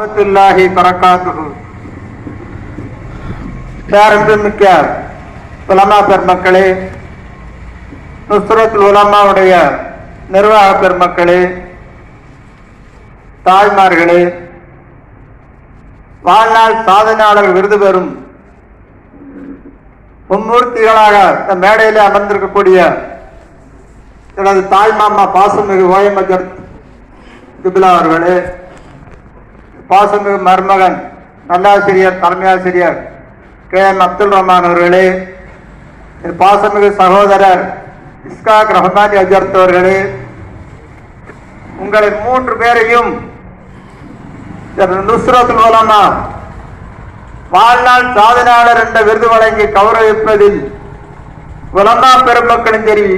ரஹமத்துல்லாஹி பரக்காத்துஹு. பேரன்புமிக்க உலமா பெருமக்களே நுஸ்ரத் உலமாவுடைய நிர்வாக பெருமக்களே தாய்மார்களே வாழ்நாள் சாதனையாளர் விருது பெறும் மும்மூர்த்திகளாக இந்த மேடையிலே அமர்ந்திருக்கக்கூடிய எனது தாய் மாமா பாசமிகு ஓயமஜர் திபிலா அவர்களே பாசமிகு மருமகன் நல்லாசிரியர் தலைமையாசிரியர் கே எம் அப்துல் ரஹ்மான் அவர்களே பாசமிகு சகோதரர் இஸ்காக் ரஹ்மான் அஜர்த் அவர்களே உங்களை மூன்று பேரையும் நுஸ்ரத்துல் உலமா வாழ்நாள் சாதனையாளர் என்ற விருது வழங்கி கௌரவிப்பதில் உலமா பெருமக்களும் சரி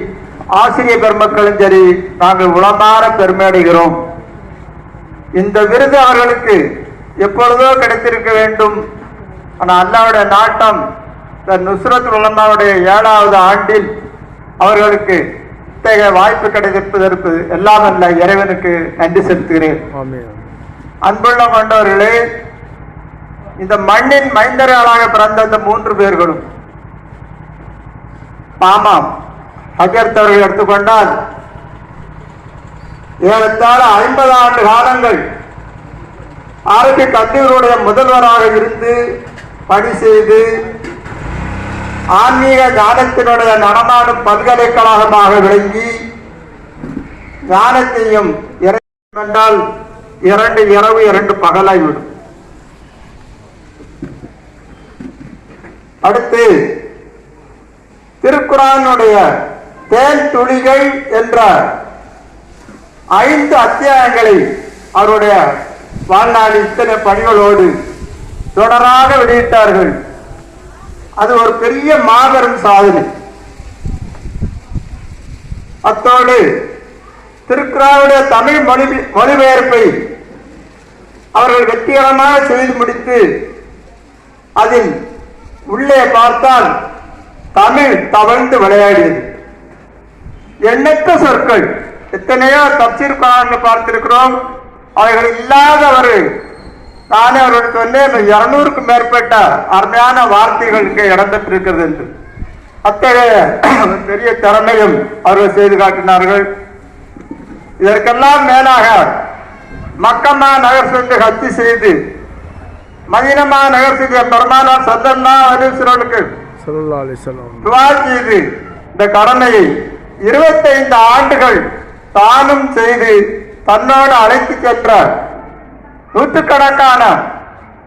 ஆசிரியர் பெருமக்களும் சரி நாங்கள் உளமாற பெருமையடைகிறோம். இந்த விருது அவர்களுக்கு எப்பொழுதோ கிடைத்திருக்க வேண்டும். ஆனால் அல்லாவுடைய நாட்டம் இந்த நுஸ்ரத் உலமாவுடைய ஏழாவது ஆண்டில் அவர்களுக்கு இத்தகைய வாய்ப்பு கிடைத்திருப்பதற்கு எல்லாம் அல்ல இறைவனுக்கு நன்றி செலுத்துகிறேன். அன்புள்ள கொண்டவர்களே இந்த மண்ணின் மைந்தர்களாக பிறந்த இந்த மூன்று பேர்களும் பாமாம் ஹஜரத் அவர்கள் எடுத்துக்கொண்டால் ஏறத்தாழ ஐம்பது ஆண்டு காலங்கள் அரபி கல்லூரியுடைய முதல்வராக இருந்து பணி செய்து ஆன்மீக ஞானத்தினுடைய நடமாடும் பல்கலைக்கழகமாக விளங்கி ஞானத்தையும் என்றால் இரண்டு இரவு இரண்டு பகலாகிவிடும் அடுத்து திருக்குறானுடைய தேன் துளிகள் என்ற ஐந்து அத்தியாயங்களை அவருடைய வாழ்நாள் இத்தனை பணிகளோடு தொடராக வெளியிட்டார்கள். அது ஒரு பெரிய மாபெரும் சாதனை. அத்தோடு திருக்குறாவுடைய தமிழ் மொழி மொழிபெயர்ப்பை அவர்கள் வெற்றிகரமாக செய்து முடித்து அதில் உள்ளே பார்த்தால் தமிழ் தவழ்ந்து விளையாடியது. எண்ணற்ற சொற்கள். எத்தனையோ தப்சீர் குரான் பார்த்திருக்கிறோம். அவைகள் இல்லாத ஒரு நானே அவர்களுக்கு சொன்னேன் இருநூறுக்கும் மேற்பட்ட அருமையான வார்த்தைகள் இங்கே இடம்பெற்றிருக்கிறது என்று. அத்தகைய பெரிய திறமையும் அவர்கள் செய்து காட்டினார்கள். இதற்கெல்லாம் மேலாக மக்கமா நகர் சென்று ஹத்தி செய்து மதினமா நகர் செய்த ஸல்லல்லாஹு அலைஹி வஸல்லம். துவா செய்து இந்த கடமையை இருபத்தைந்து ஆண்டுகள் தானும் செய்து தன்னோடு அழைத்து சென்ற நூற்றுக்கணக்கான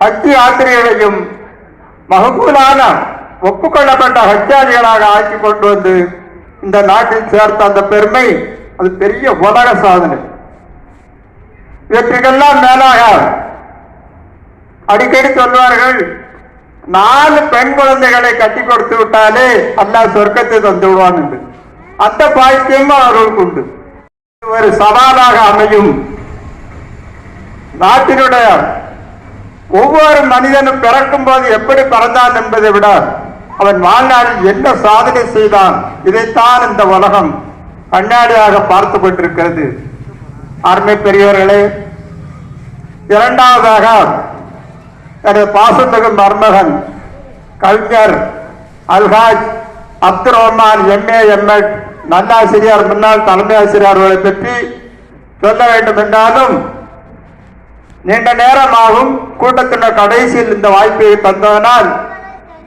ஹஜ்ஜி ஆசிரியரையும் மகபூலான ஒப்புக்கொள்ளப்பட்ட ஹஜ்ஜாதிகளாக ஆக்கி கொண்டு வந்து இந்த நாட்டில் சேர்த்த அந்த பெருமை அது பெரிய உலக சாதனை. இவற்றுக்கெல்லாம் மேலாக அடிக்கடி சொல்வார்கள் நாலு பெண் குழந்தைகளை கட்டி கொடுத்து விட்டாலே அல்லாஹ் சொர்க்கத்தை தந்து விடுவான் என்று. அந்த பாக்கியமும் அவர்களுக்கு உண்டு. ஒரு சவாலாக அமையும். நாட்டினுடைய ஒவ்வொரு மனிதனும் பிறக்கும் போது எப்படி பிறந்தான் என்பதை விட அவன் வாழ்நாளில் என்ன சாதனை செய்தான் இதைத்தான் இந்த உலகம் கண்ணாடியாக பார்த்து கொண்டிருக்கிறது. அருமை பெரியவர்களே இரண்டாவதாக எனது பாசமிகு மர்மகன் கவிஞர் அல்ஹாஜ் அப்துல் ரஹ்மான் எம்ஏ எம்எட் நல்லாசிரியர் முன்னாள் தலைமை ஆசிரியர் அவர்களை பற்றி சொல்ல வேண்டும் என்றாலும் நீண்ட நேரமாகும் கூட்டத்தினர் கடைசியில் இந்த வாய்ப்பை தந்ததனால்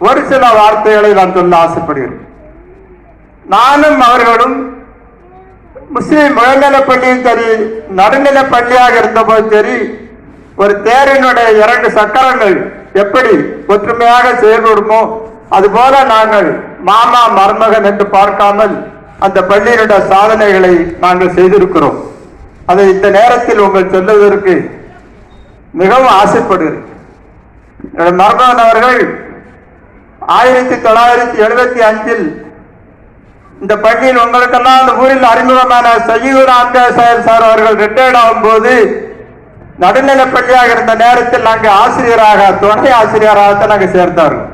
ஒரு சில வார்த்தைகளை நான் சொல்ல ஆசைப்படுகிறேன். நானும் அவர்களும் முஸ்லீம் உயர்நிலைப் பள்ளியும் சரி நடுநிலைப் பள்ளியாக இருந்தபோது சரி ஒரு தேரினுடைய இரண்டு சக்கரங்கள் எப்படி ஒற்றுமையாக செயல்படுமோ அதுபோல நாங்கள் மாமா மருமகன் என்று பார்க்காமல் அந்த பள்ளியினுடைய சாதனைகளை நாங்கள் செய்திருக்கிறோம். அதை இந்த நேரத்தில் உங்கள் சொல்லுவதற்கு மிகவும் ஆசைப்படுகிறேன். என்னுடைய அவர்கள் ஆயிரத்தி தொள்ளாயிரத்தி எழுபத்தி அஞ்சில் இந்த பள்ளியில் உங்களுக்கெல்லாம் அந்த ஊரில் அறிமுகமான சஜீவ் ராம்தாஸ் சார் அவர்கள் ரிட்டையர்ட் ஆகும்போது நடுநிலை பள்ளியாக இருந்த நேரத்தில் நாங்கள் ஆசிரியராக துணை ஆசிரியராக நாங்கள் சேர்ந்தார்கள்.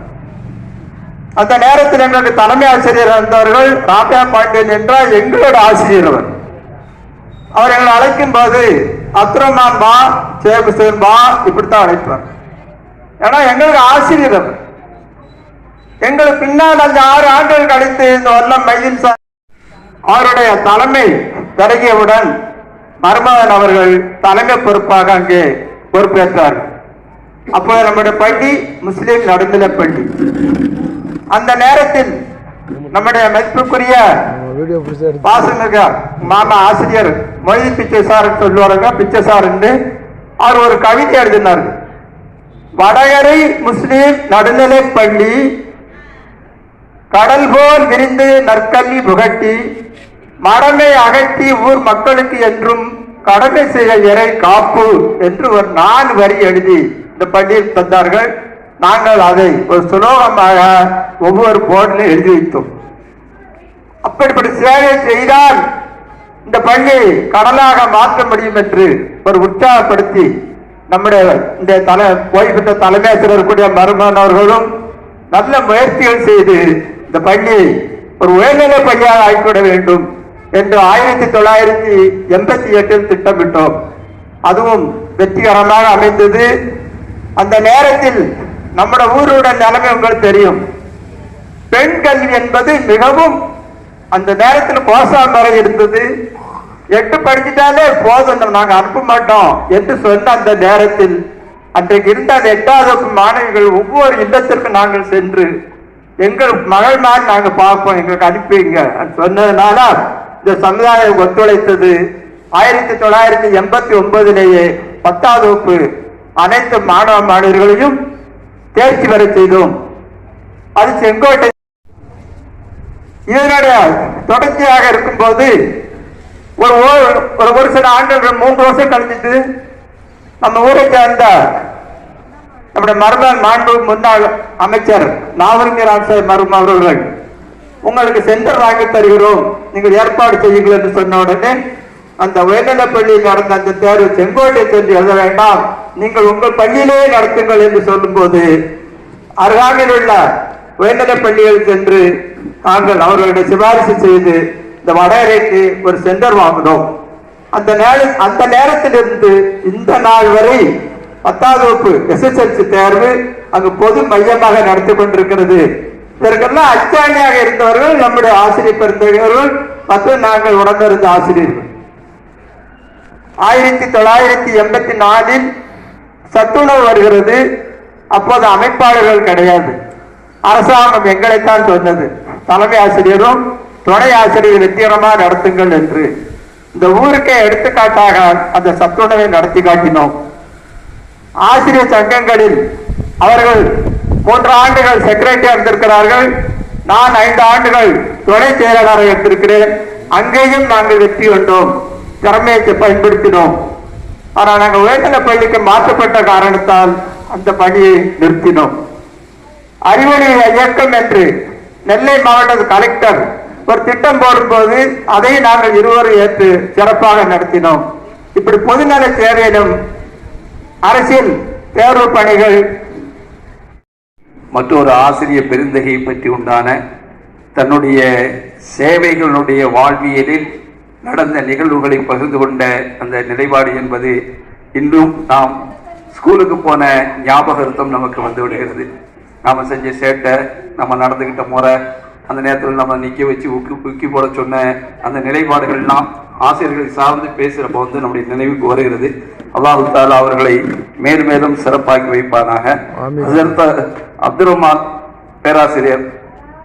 அந்த நேரத்தில் எங்களுக்கு தலைமை ஆசிரியர் இருந்தவர்கள் ராபியா பாண்டியன் என்றால் எங்களோட ஆசிரியர் அவர் எங்களை அழைக்கும் போது அத்ரமான் பா ஷேக் பா இப்படித்தான் அழைப்பார். ஏன்னா எங்களுக்கு ஆசிரியர். அவர் எங்களுக்கு பின்னால் அந்த ஆறு ஆண்டுகள் கழித்து இந்த வல்லம் மைதீன் சார் அவருடைய தலைமை தொடங்கியவுடன் மருமகன் அவர்கள் தலைமை பொறுப்பாக அங்கே பொறுப்பேற்றார். அப்போ நம்முடைய பள்ளி முஸ்லீம் நடுநிலை பள்ளி. அந்த நேரத்தில் நம்முடைய மதிப்புக்குரிய பாசமிக மாமா ஆசிரியர் மொழி பிச்சை சார் சொல்லுவாருங்க பிச்சை சார் அவர் ஒரு கவிதை எழுதினார். வடகரை முஸ்லிம் நடுநிலைப் பள்ளி கடல் போல் விரிந்து நற்கல்வி புகட்டி மடமை அகற்றி ஊர் மக்களுக்கு என்றும் கடமை செய்ய இறை காப்பு என்று ஒரு நாலு வரி எழுதி இந்த பள்ளியில் தந்தார்கள். நாங்கள் அதை ஒரு சுலோகமாக ஒவ்வொரு போர்டிலும் எழுதி வைத்தோம். அப்படிப்பட்ட சேவை செய்தால் இந்த பள்ளி கடலாக மாற்ற முடியும் என்று ஒரு உற்சாகப்படுத்தி நம்முடைய இந்த தலை ஓய்வு பெற்ற தலைமையாசிரியர் கூடிய மருமனவர்களும் நல்ல முயற்சிகள் செய்து இந்த பள்ளி ஒரு உயர்நிலை பள்ளியாக ஆக்கிவிட வேண்டும் என்று ஆயிரத்தி தொள்ளாயிரத்தி எண்பத்தி எட்டில் திட்டமிட்டோம். அதுவும் வெற்றிகரமாக அமைந்தது. அந்த நேரத்தில் நம்மட ஊரோட நிலைமை உங்களுக்கு தெரியும். பெண் கல்வி என்பது மிகவும் அந்த நேரத்தில் கோசாம் வரை இருந்தது. எட்டு படிச்சுட்டாலே போதும் நாங்க அனுப்ப மாட்டோம் என்று சொன்ன அந்த நேரத்தில் அன்றைக்கு இருந்த அந்த எட்டாவது மாணவிகள் ஒவ்வொரு இல்லத்திற்கும் நாங்கள் சென்று எங்கள் மகள் மாதிரி நாங்க பார்ப்போம் எங்களுக்கு அனுப்பிங்க சொன்னதுனால இந்த சமுதாயம் ஒத்துழைத்தது. ஆயிரத்தி தொள்ளாயிரத்தி எண்பத்தி ஒன்பதுலேயே பத்தாவது வகுப்பு அனைத்து மாணவ மாணவர்களையும் தேர்ச்சி பெற செய்தோம். அது செங்கோட்டை இதனுடைய தொடர்ச்சியாக இருக்கும்போது ஒரு ஒரு ஒரு சில ஆண்டுகள் மூன்று வருஷம் கழிஞ்சிட்டு நம்ம ஊரை சேர்ந்த நம்முடைய மருமகன் மாண்பு முன்னாள் அமைச்சர் நாவலிங்க ராமசாமி மரும அவர்கள் உங்களுக்கு சென்டர் வாங்கி தருகிறோம். நீங்கள் ஏற்பாடு செய்யுங்கள் என்று சொன்ன உடனே அந்த உயர்நிலைப் பள்ளியில் நடந்த அந்த தேர்வு செங்கோட்டை சென்று எழுத வேண்டாம். நீங்கள் உங்கள் பள்ளியிலேயே நடத்துங்கள் என்று சொல்லும்போது அருகாமையில் உள்ள உயர்நில பள்ளிகள் சென்று நாங்கள் அவர்களிடம் சிபாரிசு செய்து இந்த வடகரைக்கு ஒரு சென்டர் வாங்கினோம். அந்த நேரம் அந்த நேரத்திலிருந்து இந்த நாள் வரை பத்தாவது வகுப்பு எஸ்எஸ்எல்சி தேர்வு அங்கு பொது மையமாக நடத்தி கொண்டிருக்கிறது. இதற்கெல்லாம் அச்சாணியாக இருந்தவர்கள் நம்முடைய ஆசிரியர் பெருந்தவர்கள் மற்றும் நாங்கள் உடனிருந்த ஆசிரியர்கள். ஆயிரத்தி தொள்ளாயிரத்தி எண்பத்தி நாலில் சத்துணவு வருகிறது. அப்போது அமைப்பாளர்கள் கிடையாது. அரசாங்கம் எங்களைத்தான் சொன்னது. தலைமை ஆசிரியரும் துணை ஆசிரியர் வெற்றிகரமாக நடத்துங்கள் என்று. இந்த ஊருக்கே எடுத்துக்காட்டாக அந்த சத்துணவை நடத்தி காட்டினோம். ஆசிரியர் சங்கங்களில் அவர்கள் மூன்று ஆண்டுகள் செக்ரட்டரியா இருந்திருக்கிறார்கள். நான் ஐந்து ஆண்டுகள் துணை செயலாளராக இருந்திருக்கிறேன். அங்கேயும் நாங்கள் வெற்றி கண்டோம். திறமையை பயன்படுத்தினோம். ஆனால் நாங்கள் உயர்நிலைப் பள்ளிக்கு மாற்றப்பட்ட காரணத்தால் அந்த பணியை நிறுத்தினோம். அறிவொளி இயக்கம் என்று நெல்லை மாவட்ட கலெக்டர் ஒரு திட்டம் போடும்போது அதை நாங்கள் இருவரும் ஏற்று சிறப்பாக நடத்தினோம். இப்படி பொதுநல சேவையிலும் அரசியல் தேர்வு பணிகள் மற்றொரு ஆசிரியர் பெருந்தகையை பற்றி உண்டான தன்னுடைய சேவைகளுடைய வாழ்வியலில் நடந்த நிகழ்வுகளை பகிர்ந்து கொண்ட அந்த நிலைப்பாடு என்பது இன்றும் நாம் ஸ்கூலுக்கு போன ஞாபகார்த்தம் நமக்கு வந்து விடுகிறது. நாம் செஞ்ச சேட்டை நம்ம நடந்துக்கிட்ட முறை அந்த நேரத்தில் நம்ம நிற்க வச்சு உக்கி உக்கி போட சொன்ன அந்த நிலைப்பாடுகள்லாம் ஆசிரியர்களை சார்ந்து பேசுகிறப்ப வந்து நம்முடைய நினைவுக்கு வருகிறது. அல்லாஹு தாலா அவர்களை மேலும் மேலும் சிறப்பாக்கி வைப்பானாக. ஹசரத் அப்துல் ரஹ்மான் பேராசிரியர்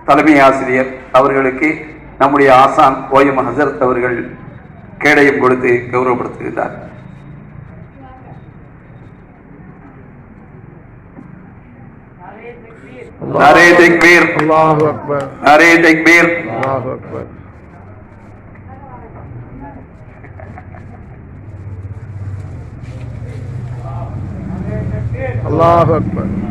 தலைமை ஆசிரியர் அவர்களுக்கு நம்முடைய ஆசான் ஓயம் ஹசரத் அவர்கள் கேடயம் கொடுத்து நாரே தக்பீர். அக்பர். நாரே தக்பீர். அல்லாஹு அக்பர் அல்லாஹு அக்பர் தான்.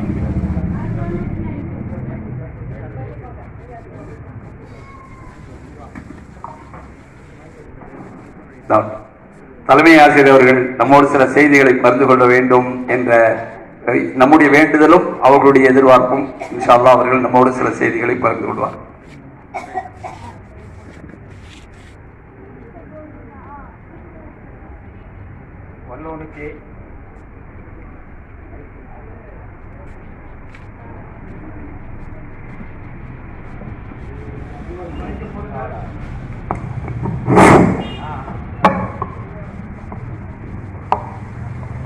தலைமை ஆசிரியர் அவர்கள் நம்மோடு சில செய்திகளை பகிர்ந்து கொள்ள வேண்டும் என்ற நம்முடைய வேண்டுதலும் அவர்களுடைய எதிர்பார்ப்பும் இன்ஷால்லா அல்லாஹ் அவர்கள் நம்மோடு சில செய்திகளை பகிர்ந்து கொள்வார். வல்லோனுக்கு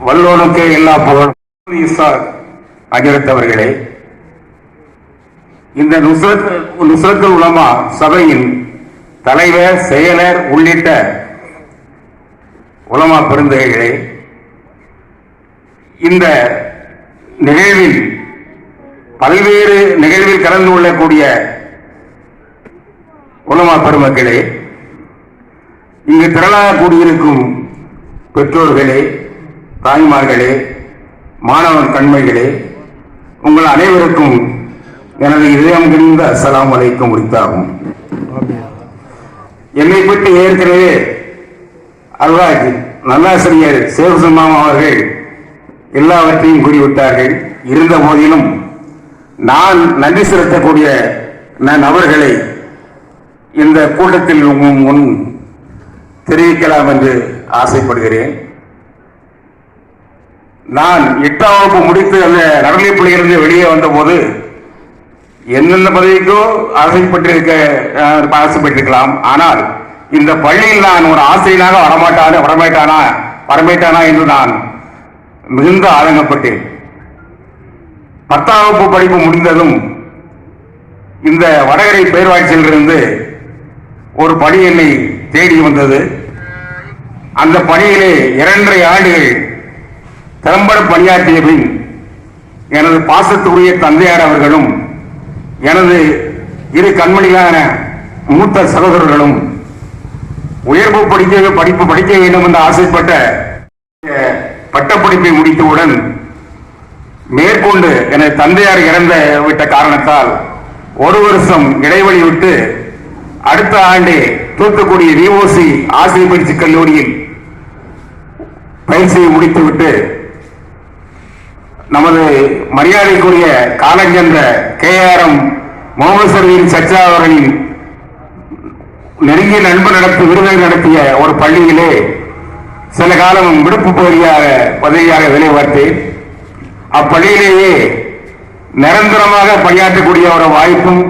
வல்லோனுக்கு எல்லா புகழும். ஈசாக் அகிரத்தவர்களே இந்த நுஸ்ரத் நுஸ்ரத்துல் உலமா சபையின் தலைவர் செயலர் உள்ளிட்ட உலமா பெருந்தகைகளே இந்த நிகழ்வில் பல்வேறு நிகழ்வில் கலந்து கொள்ளக்கூடிய உலமா பெருமக்களே இங்கு திரளாக கூடியிருக்கும் பெற்றோர்களே தாய்மார்களே மாணவன் கண்மைகளே உங்கள் அனைவருக்கும் எனது இதயம் கிழிந்த அஸ்லாம் வலைக்கும் உரித்தாகும். என்னை பற்றி ஏற்கனவே அல்வாஜ் நல்லாசிரியர் சேவசுமாம் அவர்கள் எல்லாவற்றையும் கூறிவிட்டார்கள். இருந்த போதிலும் நான் நன்றி செலுத்தக்கூடிய நான் அவர்களை இந்த கூட்டத்தில் முன் தெரிவிக்கலாம் என்று ஆசைப்படுகிறேன். நான் எட்டாம் வகுப்பு முடித்து அந்த நடுநிலைப்பள்ளியிலிருந்து வெளியே வந்தபோது எந்தெந்த பதவிக்கோ ஆசைப்பட்டிருக்க ஆசைப்பட்டிருக்கலாம். ஆனால் இந்த பள்ளியில் நான் ஒரு ஆசிரியனாக வரமாட்டான வரமாட்டானா வரமாட்டானா என்று நான் மிகுந்த ஆதங்கப்பட்டேன். பத்தாம் வகுப்பு படிப்பு முடிந்ததும் இந்த வடகரை பேர்வாய்ச்சியிலிருந்து ஒரு பணி என்னை தேடி வந்தது. அந்த பணியிலே இரண்டரை ஆண்டுகள் திறம்பட பணியாற்றிய பின் எனது பாசத்துக்குரிய தந்தையார் அவர்களும் எனது இரு கண்மணிகளான மூத்த சகோதரர்களும் உயர்வு படிக்க படிப்பு படிக்க வேண்டும் என்று ஆசைப்பட்ட பட்டப்படிப்பை முடித்தவுடன் மேற்கொண்டு எனது தந்தையார் இறந்த விட்ட காரணத்தால் ஒரு வருஷம் இடைவெளி விட்டு அடுத்த ஆண்டு தூத்துக்குடி விஓசி ஆசிரியர் பயிற்சி கல்லூரியில் பயிற்சியை முடித்துவிட்டு நமது மரியாதைக்குரிய காலஞ்சென்ற கே ஆர் எம் முகமது சர்வீன் சச்சா அவர்களின் நெருங்கிய நண்பு நடத்தி விருதை நடத்திய ஒரு பள்ளியிலே சில காலம் விடுப்பு பகுதியாக பதவியாக வேலை பார்த்தேன் அப்பள்ளியிலேயே நிரந்தரமாக பணியாற்றக்கூடிய ஒரு வாய்ப்பும்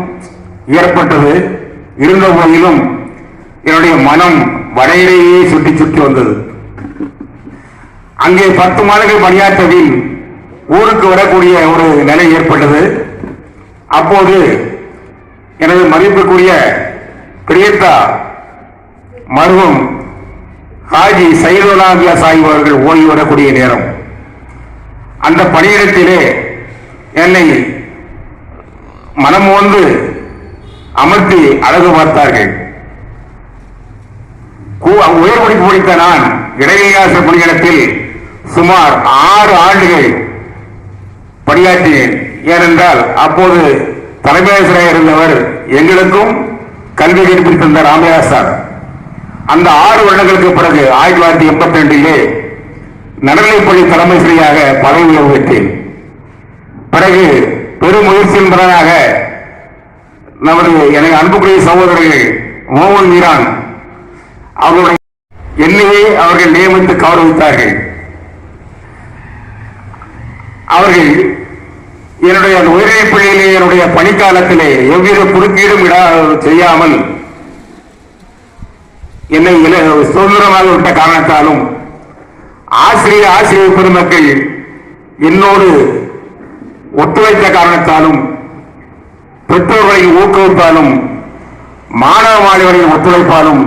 ஏற்பட்டது. இருந்த போதிலும் என்னுடைய மனம் வடையிலேயே சுற்றி சுற்றி வந்தது. அங்கே பத்து மாதங்கள் பணியாற்றவில் ஊருக்கு வரக்கூடிய ஒரு நிலை ஏற்பட்டது. அப்போது எனது மதிப்புக்குரிய பிரியத்தா மருவம் ஹாஜி சைதுலாமியா சாஹிப் அவர்கள் ஓய்வு வரக்கூடிய நேரம். அந்த பணியிடத்திலே என்னை மனம் வந்து அமர்த்தி அழகு பார்த்தார்கள். கு- உயர் படிப்பு படித்த நான் இடைநிலையாச பணியிடத்தில் சுமார் ஆறு ஆண்டுகள் பணியாற்றினேன். ஏனென்றால் அப்போது தலைமையாசிரியராக இருந்தவர் எங்களுக்கும் கல்வி கற்பித்து தந்த ராமையா சார். அந்த ஆறு வருடங்களுக்கு பிறகு ஆயிரத்தி தொள்ளாயிரத்தி எண்பத்தி ரெண்டிலே நடுநிலைப்பள்ளி தலைமை ஆசிரியராக பதவி உயர்வு பெற்றேன். பிறகு பெரும் பலனாக நமது எனக்கு அன்புக்குரிய சகோதரர்கள் மோகன் மீரான் அவர்களுடைய என்னையே அவர்கள் நியமித்து கௌரவித்தார்கள். அவர்கள் என்னுடைய அந்த உயர்நிலைப் பள்ளியிலே என்னுடைய பணிக்காலத்திலே எவ்வித குறுக்கீடும் இடா செய்யாமல் என்னை இல- சுதந்திரமாக விட்ட காரணத்தாலும் ஆசிரியர் ஆசிரியர் பெருமக்கள் என்னோடு ஒத்துழைத்த காரணத்தாலும் பெற்றோர்களின் ஊக்குவிப்பாலும் மாணவ மாணவர்களின் ஒத்துழைப்பாலும்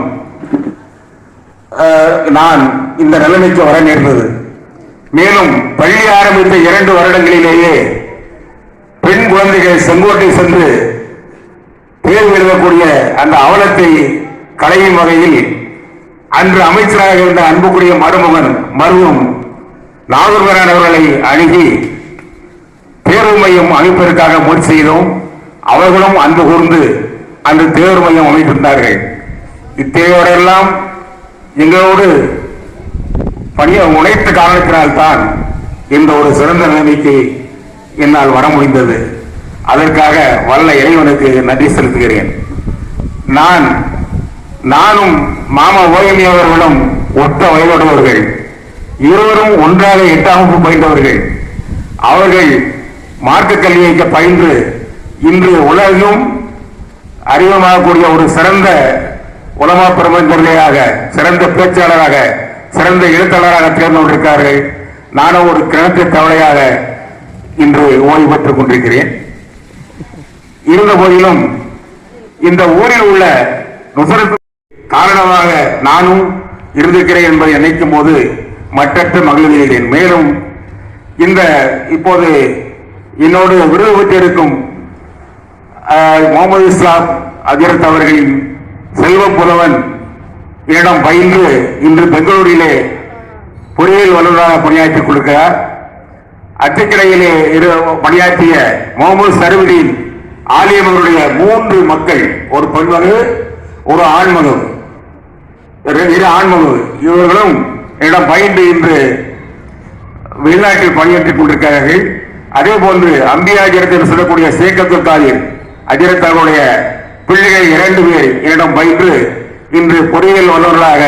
நான் இந்த நிலைமைக்கு வர நேர்ந்தது. மேலும் பள்ளி ஆரம்பித்த இரண்டு வருடங்களிலேயே பெண் குழந்தைகள் செங்கோட்டை சென்று தேர்வு எழுதக்கூடிய அந்த அவலத்தை களையும் வகையில் அன்று அமைச்சராக இருந்த அன்புக்குரிய மருமகன் மருவும் நாகூர்வரன் அவர்களை அணுகி தேர்வு மையம் அமைப்பதற்காக முயற்சி செய்தோம். அவர்களும் அன்பு கூர்ந்து அந்த தேர்வு மையம் அமைத்திருந்தார்கள். இத்தேவையோடெல்லாம் எங்களோடு பணிய உழைத்த காரணத்தினால்தான் இந்த ஒரு சிறந்த நிலைமைக்கு என்னால் வர முடிந்தது. அதற்காக வல்ல இறைவனுக்கு நன்றி செலுத்துகிறேன். நான் நானும் மாமா ஓயமி அவர்களும் ஒத்த வயதுடையவர்கள். இருவரும் ஒன்றாக எட்டாம் வகுப்பு பயின்றவர்கள். அவர்கள் மார்க்க கல்வியை பயின்று இன்று உலகம் அறிமுகமாகக்கூடிய ஒரு சிறந்த உலமா பிரபஞ்சர்களாக சிறந்த பேச்சாளராக சிறந்த எழுத்தாளராக தேர்ந்து கொண்டிருக்கிறார்கள் நானும் ஒரு கிணத்து தவளையாக இன்று ஓய்வு பெற்றுக் கொண்டிருக்கிறேன். இருந்த போதிலும் இந்த ஊரில் உள்ள நுசரத்து காரணமாக நானும் இருந்திருக்கிறேன் என்பதை நினைக்கும் போது மற்றற்ற மகிழ்கிறேன் மேலும் இந்த இப்போது என்னோடு விருது பெற்றிருக்கும் முகமது இஸ்லாம் அதிரத் அவர்களின் செல்வ புலவன் என்னிடம் பயின்று இன்று பெங்களூரிலே பொறியியல் வல்லுநராக பணியாற்றிக் கொண்டிருக்கிறார். அச்சக்கிடையிலே இரு பணியாற்றிய முகமது சருவிடின் ஆலியம் அவருடைய மூன்று மக்கள் ஒரு பெண்மகு ஒரு ஆண்மகு இரு- ஆண்மகு இவர்களும் என்னிடம் பயின்று இன்று வெளிநாட்டில் பணியாற்றிக் கொண்டிருக்கிறார்கள். அதே போன்று அம்பியாஜரத் என்று சொல்லக்கூடிய சேக்கத்து காதிர் அஜரத் அவருடைய பிள்ளைகள் இரண்டு பேர் என்னிடம் பயின்று இன்று பொறியியல் வல்லுநர்களாக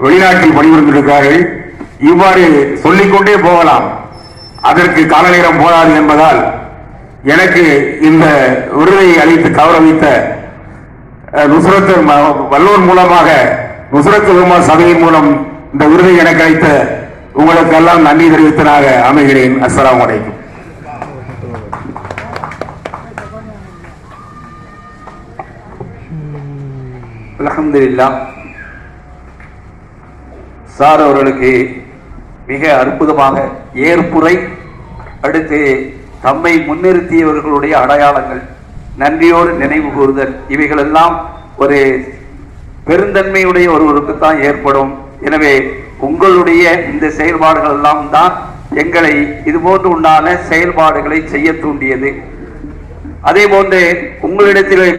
வெளிநாட்டில் பணிபுரிந்திருக்கிறார்கள். இவ்வாறு சொல்லிக்கொண்டே போகலாம். அதற்கு கால நேரம் போதாது என்பதால் எனக்கு இந்த விருதை அளித்து கௌரவித்த நுசரத்து வல்லூர் மூலமாக நுஸ்ரத் உமா சபையின் மூலம் இந்த விருதை எனக்கு அளித்த உங்களுக்கெல்லாம் நன்றி தெரிவித்தனாக அமைகிறேன். அஸ்லாம் வலைக்கும் அலமதுல்லா சார் அவர்களுக்கு மிக அற்புதமாக ஏற்புரை அடுத்து தம்மை முன்னிறுத்தியவர்களுடைய அடையாளங்கள் நன்றியோடு நினைவு கூறுதல். இவைகளெல்லாம் ஒரு பெருந்தன்மையுடைய ஒருவருக்கு தான் ஏற்படும். எனவே உங்களுடைய இந்த செயல்பாடுகள் எல்லாம் தான் எங்களை இது போன்று உண்டான செயல்பாடுகளை செய்ய தூண்டியது. அதே போன்று உங்களிடத்தில்